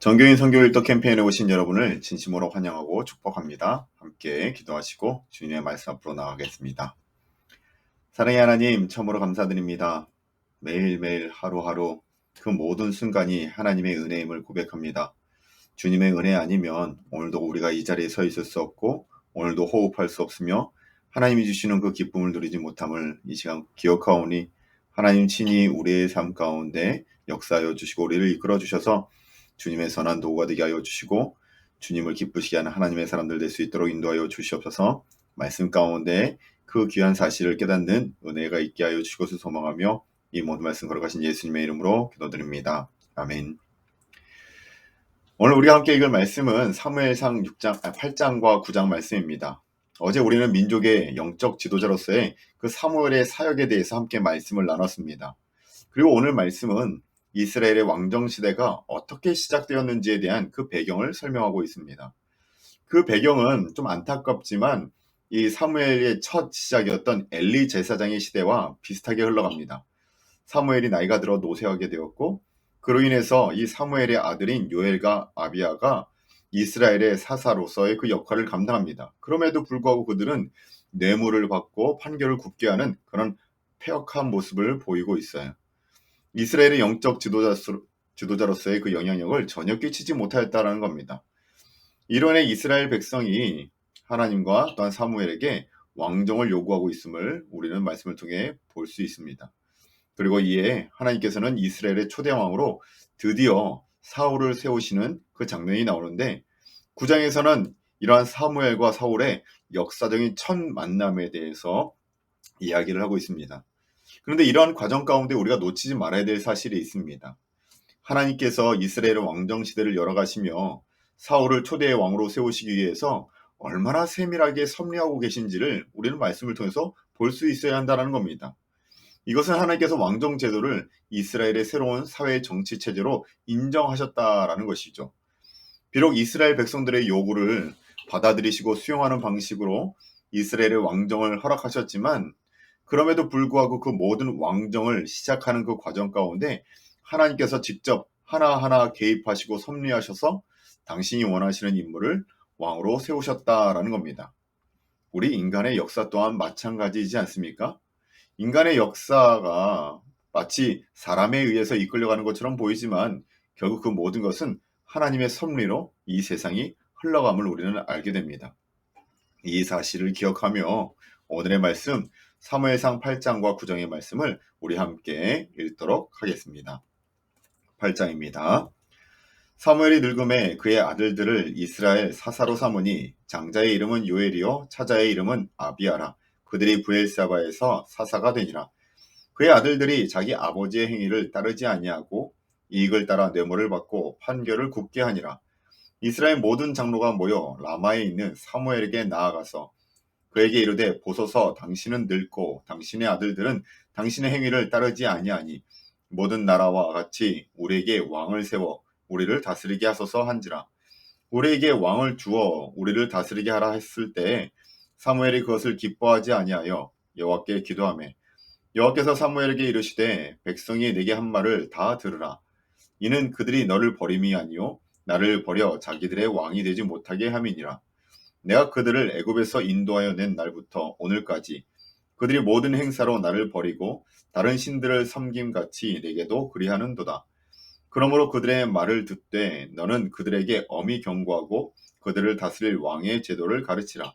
정교인 선교일도 캠페인에 오신 여러분을 진심으로 환영하고 축복합니다. 함께 기도하시고 주님의 말씀 앞으로 나가겠습니다. 사랑의 하나님, 처음으로 감사드립니다. 매일매일 하루하루 그 모든 순간이 하나님의 은혜임을 고백합니다. 주님의 은혜 아니면 오늘도 우리가 이 자리에 서 있을 수 없고 오늘도 호흡할 수 없으며 하나님이 주시는 그 기쁨을 누리지 못함을 이 시간 기억하오니 하나님 친히 우리의 삶 가운데 역사하여 주시고 우리를 이끌어 주셔서 주님의 선한 도구가 되게 하여 주시고 주님을 기쁘시게 하는 하나님의 사람들 될 수 있도록 인도하여 주시옵소서 말씀 가운데 그 귀한 사실을 깨닫는 은혜가 있게 하여 주시고을 소망하며 이 모든 말씀 걸어가신 예수님의 이름으로 기도드립니다. 아멘. 오늘 우리가 함께 읽을 말씀은 사무엘상 6장, 8장과 9장 말씀입니다. 어제 우리는 민족의 영적 지도자로서의 그 사무엘의 사역에 대해서 함께 말씀을 나눴습니다. 그리고 오늘 말씀은 이스라엘의 왕정 시대가 어떻게 시작되었는지에 대한 그 배경을 설명하고 있습니다. 그 배경은 좀 안타깝지만 이 사무엘의 첫 시작이었던 엘리 제사장의 시대와 비슷하게 흘러갑니다. 사무엘이 나이가 들어 노쇠하게 되었고 그로 인해서 이 사무엘의 아들인 요엘과 아비아가 이스라엘의 사사로서의 그 역할을 감당합니다. 그럼에도 불구하고 그들은 뇌물을 받고 판결을 굽게 하는 그런 폐역한 모습을 보이고 있어요. 이스라엘의 영적 지도자, 로서 의그 영향력을 전혀 끼치지 못하였다라는 겁니다. 이론에 이스라엘 백성이 하나님과 또한 사무엘에게 왕정을 요구하고 있음을 우리는 말씀을 통해 볼 수 있습니다. 그리고 이에 하나님께서는 이스라엘의 초대 왕으로 드디어 사울을 세우시는 그 장면이 나오는데 구장에서는 이러한 사무엘과 사울의 역사적인 첫 만남에 대해서 이야기를 하고 있습니다. 그런데 이러한 과정 가운데 우리가 놓치지 말아야 될 사실이 있습니다. 하나님께서 이스라엘의 왕정 시대를 열어가시며 사울을 초대의 왕으로 세우시기 위해서 얼마나 세밀하게 섭리하고 계신지를 우리는 말씀을 통해서 볼 수 있어야 한다는 겁니다. 이것은 하나님께서 왕정 제도를 이스라엘의 새로운 사회 정치 체제로 인정하셨다라는 것이죠. 비록 이스라엘 백성들의 요구를 받아들이시고 수용하는 방식으로 이스라엘의 왕정을 허락하셨지만 그럼에도 불구하고 그 모든 왕정을 시작하는 그 과정 가운데 하나님께서 직접 하나하나 개입하시고 섭리하셔서 당신이 원하시는 인물을 왕으로 세우셨다라는 겁니다. 우리 인간의 역사 또한 마찬가지이지 않습니까? 인간의 역사가 마치 사람에 의해서 이끌려가는 것처럼 보이지만 결국 그 모든 것은 하나님의 섭리로 이 세상이 흘러감을 우리는 알게 됩니다. 이 사실을 기억하며 오늘의 말씀 사무엘상 8장과 9장의 말씀을 우리 함께 읽도록 하겠습니다. 8장입니다. 사무엘이 늙음에 그의 아들들을 이스라엘 사사로 삼으니 장자의 이름은 요엘이요 차자의 이름은 아비아라 그들이 부엘사바에서 사사가 되니라 그의 아들들이 자기 아버지의 행위를 따르지 아니하고 이익을 따라 뇌물을 받고 판결을 굽게 하니라 이스라엘 모든 장로가 모여 라마에 있는 사무엘에게 나아가서 그에게 이르되 보소서 당신은 늙고 당신의 아들들은 당신의 행위를 따르지 아니하니 모든 나라와 같이 우리에게 왕을 세워 우리를 다스리게 하소서 한지라. 우리에게 왕을 주어 우리를 다스리게 하라 했을 때에 사무엘이 그것을 기뻐하지 아니하여 여호와께 기도하매 여호와께서 사무엘에게 이르시되 백성이 내게 한 말을 다 들으라. 이는 그들이 너를 버림이 아니요 나를 버려 자기들의 왕이 되지 못하게 함이니라 내가 그들을 애굽에서 인도하여 낸 날부터 오늘까지 그들이 모든 행사로 나를 버리고 다른 신들을 섬김같이 내게도 그리하는도다. 그러므로 그들의 말을 듣되 너는 그들에게 엄히 경고하고 그들을 다스릴 왕의 제도를 가르치라.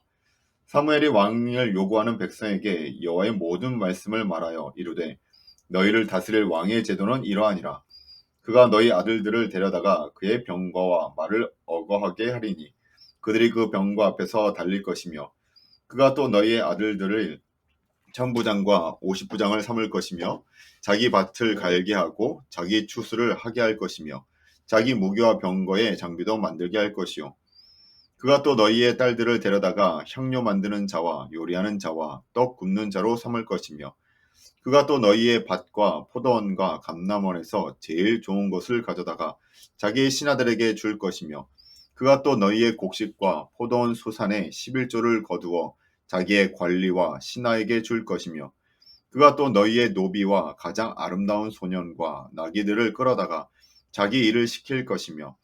사무엘이 왕을 요구하는 백성에게 여호와의 모든 말씀을 말하여 이르되 너희를 다스릴 왕의 제도는 이러하니라. 그가 너희 아들들을 데려다가 그의 병거와 말을 어거하게 하리니 그들이 그 병과 앞에서 달릴 것이며 그가 또 너희의 아들들을 천부장과 오십부장을 삼을 것이며 자기 밭을 갈게 하고 자기 추수를 하게 할 것이며 자기 무기와 병거의 장비도 만들게 할 것이요. 그가 또 너희의 딸들을 데려다가 향료 만드는 자와 요리하는 자와 떡 굽는 자로 삼을 것이며 그가 또 너희의 밭과 포도원과 감남원에서 제일 좋은 것을 가져다가 자기의 신하들에게 줄 것이며 그가 또 너희의 곡식과 포도원 수산에 11조를 거두어 자기의 관리와 신하에게 줄 것이며 그가 또 너희의 노비와 가장 아름다운 소년과 나귀들을 끌어다가 자기 일을 시킬 것이며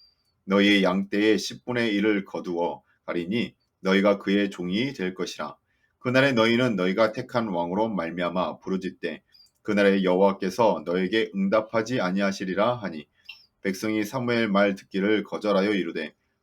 너희의 양떼의 10분의 1을 거두어 가리니 너희가 그의 종이 될 것이라. 그날에 너희는 너희가 택한 왕으로 말미암아 부르짖되 그날에 여호와께서 너에게 응답하지 아니하시리라 하니 백성이 사무엘 말 듣기를 거절하여 이르되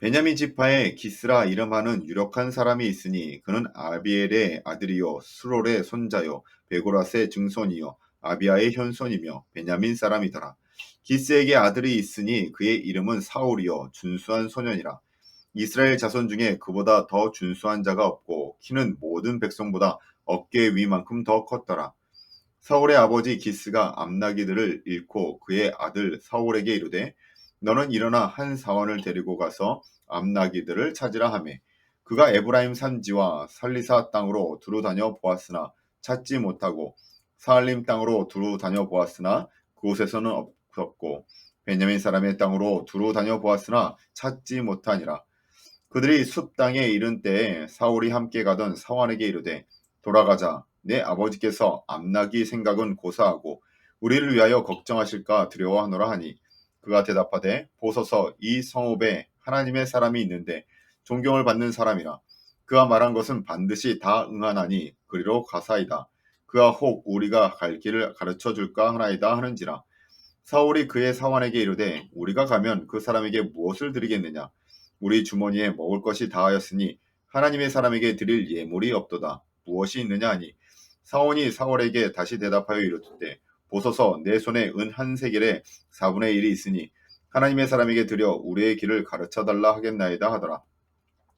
베냐민 지파에 기스라 이름하는 유력한 사람이 있으니 그는 아비엘의 아들이요 수롤의 손자요 베고라스의 증손이요 아비아의 현손이며 베냐민 사람이더라. 기스에게 아들이 있으니 그의 이름은 사울이요 준수한 소년이라. 이스라엘 자손 중에 그보다 더 준수한 자가 없고 키는 모든 백성보다 어깨 위만큼 더 컸더라. 사울의 아버지 기스가 암나기들을 잃고 그의 아들 사울에게 이르되 너는 일어나 한 사원을 데리고 가서 암나기들을 찾으라 하매. 그가 에브라임 산지와 살리사 땅으로 두루 다녀 보았으나 찾지 못하고 사할림 땅으로 두루 다녀 보았으나 그곳에서는 없었고 베냐민 사람의 땅으로 두루 다녀 보았으나 찾지 못하니라. 그들이 숲 땅에 이른 때에 사울이 함께 가던 사환에게 이르되 돌아가자. 내 아버지께서 암나기 생각은 고사하고 우리를 위하여 걱정하실까 두려워하노라 하니 그가 대답하되 보소서 이 성읍에 하나님의 사람이 있는데 존경을 받는 사람이라. 그가 말한 것은 반드시 다 응하나니 그리로 가사이다. 그가 혹 우리가 갈 길을 가르쳐 줄까 하나이다 하는지라. 사울이 그의 사환에게 이르되 우리가 가면 그 사람에게 무엇을 드리겠느냐? 우리 주머니에 먹을 것이 다하였으니 하나님의 사람에게 드릴 예물이 없도다. 무엇이 있느냐 하니? 사원이 사울에게 다시 대답하여 이르되 보소서 내 손에 은 한 세겔에 4분의 1이 있으니 하나님의 사람에게 드려 우리의 길을 가르쳐 달라 하겠나이다 하더라.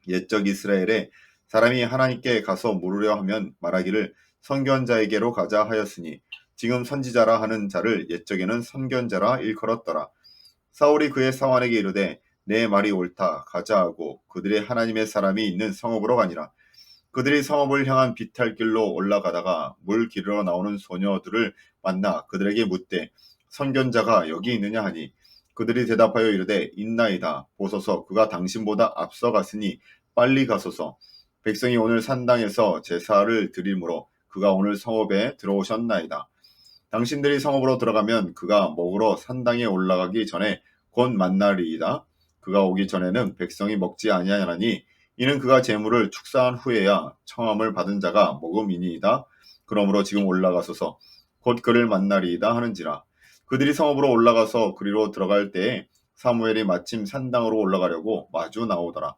옛적 이스라엘에 사람이 하나님께 가서 물으려 하면 말하기를 선견 자에게로 가자 하였으니 지금 선지자라 하는 자를 옛적에는 선견자라 일컬었더라. 사울이 그의 사환에게 이르되 내 말이 옳다 가자 하고 그들의 하나님의 사람이 있는 성읍으로 가니라. 그들이 성읍을 향한 비탈길로 올라가다가 물 기르러 나오는 소녀들을 만나 그들에게 묻되 선견자가 여기 있느냐 하니? 그들이 대답하여 이르되 있나이다. 보소서 그가 당신보다 앞서갔으니 빨리 가소서. 백성이 오늘 산당에서 제사를 드리므로 그가 오늘 성읍에 들어오셨나이다. 당신들이 성읍으로 들어가면 그가 먹으러 산당에 올라가기 전에 곧 만나리이다. 그가 오기 전에는 백성이 먹지 아니하나니 이는 그가 재물을 축사한 후에야 청함을 받은 자가 먹음이니이다. 그러므로 지금 올라가소서 곧 그를 만나리이다 하는지라. 그들이 성읍으로 올라가서 그리로 들어갈 때에 사무엘이 마침 산당으로 올라가려고 마주 나오더라.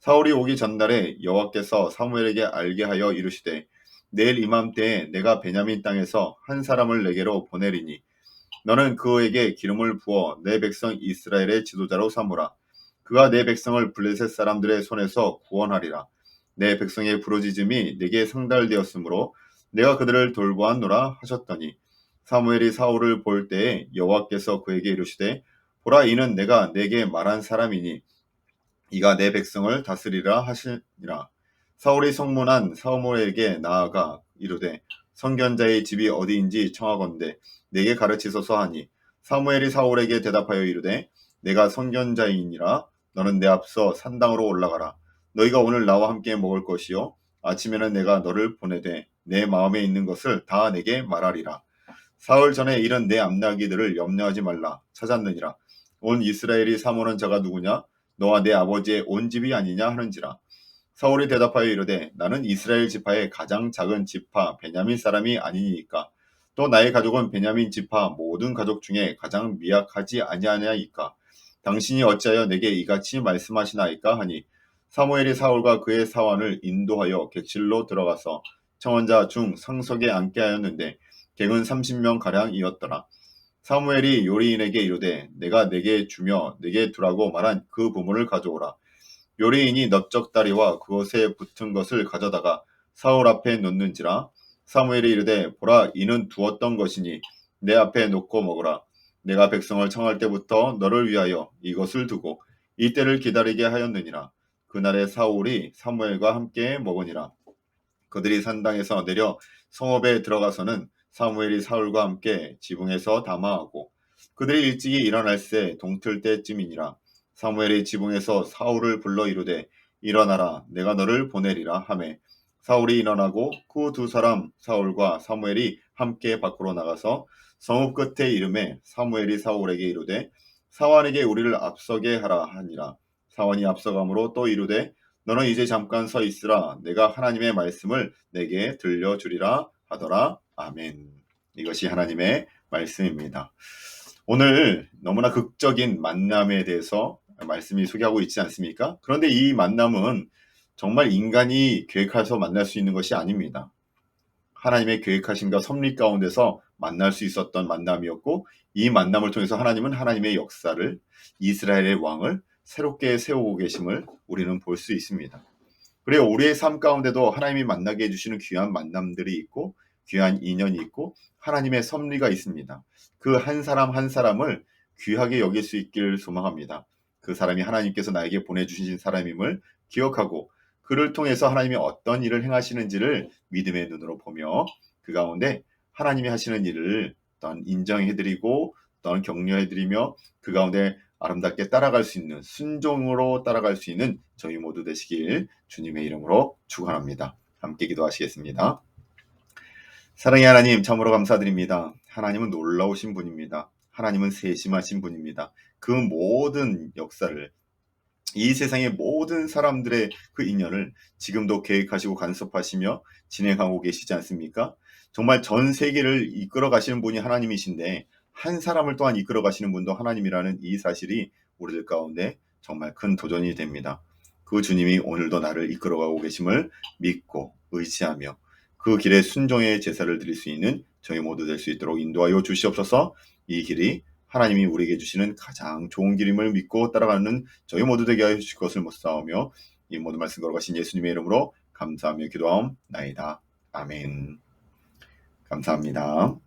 사울이 오기 전날에 여호와께서 사무엘에게 알게 하여 이르시되 내일 이맘때에 내가 베냐민 땅에서 한 사람을 내게로 보내리니 너는 그에게 기름을 부어 내 백성 이스라엘의 지도자로 삼으라. 그가 내 백성을 블레셋 사람들의 손에서 구원하리라. 내 백성의 부르짖음이 내게 상달되었으므로 내가 그들을 돌보았노라 하셨더니 사무엘이 사울을 볼 때에 여호와께서 그에게 이르시되 보라 이는 내가 내게 말한 사람이니 이가 내 백성을 다스리라 하시니라. 사울이 성문한 사무엘에게 나아가 이르되 성견자의 집이 어디인지 청하건대 내게 가르치소서 하니 사무엘이 사울에게 대답하여 이르되 내가 성견자이니라 너는 내 앞서 산당으로 올라가라. 너희가 오늘 나와 함께 먹을 것이요. 아침에는 내가 너를 보내되 내 마음에 있는 것을 다 내게 말하리라. 사흘 전에 이런 내 암나기들을 염려하지 말라. 찾았느니라. 온 이스라엘이 사모는 자가 누구냐? 너와 내 아버지의 온 집이 아니냐 하는지라. 사울이 대답하여 이르되 나는 이스라엘 지파의 가장 작은 지파 베냐민 사람이 아니니까 또 나의 가족은 베냐민 지파 모든 가족 중에 가장 미약하지 아니하냐이까 당신이 어찌하여 내게 이같이 말씀하시나이까 하니 사무엘이 사울과 그의 사원을 인도하여 객실로 들어가서 청원자 중 상석에 앉게 하였는데 객은 30명 가량이었더라. 사무엘이 요리인에게 이르되 내가 내게 주며 내게 두라고 말한 그 부문을 가져오라. 요리인이 넓적다리와 그것에 붙은 것을 가져다가 사울 앞에 놓는지라 사무엘이 이르되 보라 이는 두었던 것이니 내 앞에 놓고 먹으라. 내가 백성을 청할 때부터 너를 위하여 이것을 두고 이때를 기다리게 하였느니라. 그날에 사울이 사무엘과 함께 먹으니라. 그들이 산당에서 내려 성읍에 들어가서는 사무엘이 사울과 함께 지붕에서 담화하고 그들이 일찍이 일어날새 동틀 때쯤이니라. 사무엘이 지붕에서 사울을 불러 이르되 일어나라 내가 너를 보내리라 하매 사울이 일어나고 그 두 사람 사울과 사무엘이 함께 밖으로 나가서 성읍 끝에 이름에 사무엘이 사울에게 이르되 사원에게 우리를 앞서게 하라 하니라. 사원이 앞서감으로 또 이르되 너는 이제 잠깐 서 있으라. 내가 하나님의 말씀을 내게 들려주리라 하더라. 아멘. 이것이 하나님의 말씀입니다. 오늘 너무나 극적인 만남에 대해서 말씀이 소개하고 있지 않습니까? 그런데 이 만남은 정말 인간이 계획해서 만날 수 있는 것이 아닙니다. 하나님의 계획하신가 섭리 가운데서 만날 수 있었던 만남이었고 이 만남을 통해서 하나님은 하나님의 역사를 이스라엘의 왕을 새롭게 세우고 계심을 우리는 볼 수 있습니다. 그리고 우리의 삶 가운데도 하나님이 만나게 해주시는 귀한 만남들이 있고 귀한 인연이 있고 하나님의 섭리가 있습니다. 그 한 사람 한 사람을 귀하게 여길 수 있기를 소망합니다. 그 사람이 하나님께서 나에게 보내주신 사람임을 기억하고 그를 통해서 하나님이 어떤 일을 행하시는지를 믿음의 눈으로 보며 그 가운데 하나님이 하시는 일을 어떤 인정해드리고 어떤 격려해드리며 그 가운데 아름답게 따라갈 수 있는 순종으로 따라갈 수 있는 저희 모두 되시길 주님의 이름으로 축원합니다. 함께 기도하시겠습니다. 사랑의 하나님 참으로 감사드립니다. 하나님은 놀라우신 분입니다. 하나님은 세심하신 분입니다. 그 모든 역사를 이 세상의 모든 사람들의 그 인연을 지금도 계획하시고 간섭하시며 진행하고 계시지 않습니까? 정말 전 세계를 이끌어 가시는 분이 하나님이신데 한 사람을 또한 이끌어 가시는 분도 하나님이라는 이 사실이 우리들 가운데 정말 큰 도전이 됩니다. 그 주님이 오늘도 나를 이끌어 가고 계심을 믿고 의지하며 그 길에 순종의 제사를 드릴 수 있는 저희 모두 될 수 있도록 인도하여 주시옵소서 이 길이 하나님이 우리에게 주시는 가장 좋은 길임을 믿고 따라가는 저희 모두 되게 하여 주실 것을 못 사오며 이 모든 말씀 걸어가신 예수님의 이름으로 감사하며 기도하옵나이다. 아멘. 감사합니다.